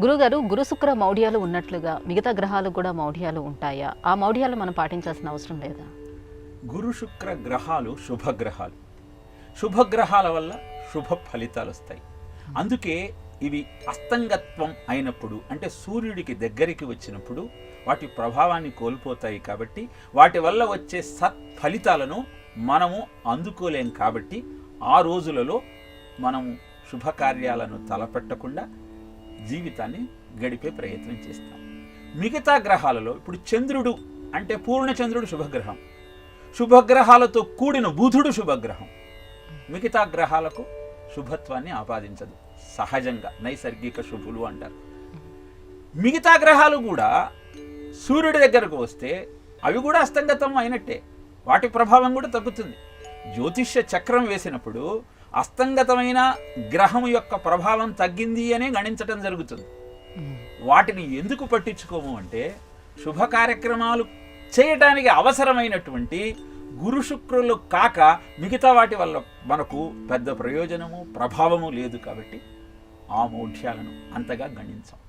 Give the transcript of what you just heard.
గురుగారు గురు శుక్ర మౌఢ్యాలు ఉన్నట్లుగా మిగతా గ్రహాలు కూడా మౌఢ్యాలు ఉంటాయా? ఆ మౌఢ్యాలు మనం పాటించాల్సిన అవసరం లేదా? గురు శుక్ర గ్రహాలు శుభగ్రహాలు. శుభగ్రహాల వల్ల శుభ ఫలితాలు వస్తాయి. అందుకే ఇవి అస్తంగత్వం అయినప్పుడు అంటే సూర్యుడికి దగ్గరికి వచ్చినప్పుడు వాటి ప్రభావాన్ని కోల్పోతాయి కాబట్టి వాటి వల్ల వచ్చే సత్ఫలితాలను మనము అందుకోలేం కాబట్టి ఆ రోజులలో మనము శుభకార్యాలను తలపెట్టకుండా జీవితాన్ని గడిపే ప్రయత్నం చేస్తాం. మిగతా గ్రహాలలో ఇప్పుడు చంద్రుడు అంటే పూర్ణచంద్రుడు శుభగ్రహం. శుభగ్రహాలతో కూడిన బుధుడు శుభగ్రహం. మిగతా గ్రహాలకు శుభత్వాన్ని ఆపాదించదు. సహజంగా నైసర్గిక శుభులు అంటారు. మిగతా గ్రహాలు కూడా సూర్యుడి దగ్గరకు వస్తే అవి కూడా అస్తంగతం అయినట్టే. వాటి ప్రభావం కూడా తగ్గుతుంది. జ్యోతిష్య చక్రం వేసినప్పుడు అస్తంగతమైన గ్రహం యొక్క ప్రభావం తగ్గింది అనే గణించటం జరుగుతుంది. వాటిని ఎందుకు పట్టించుకోము అంటే శుభ కార్యక్రమాలు చేయటానికి అవసరమైనటువంటి గురు శుక్రులు కాక మిగతా వాటి వల్ల మనకు పెద్ద ప్రయోజనము ప్రభావము లేదు కాబట్టి ఆ మౌఢ్యాలను అంతగా గణించాం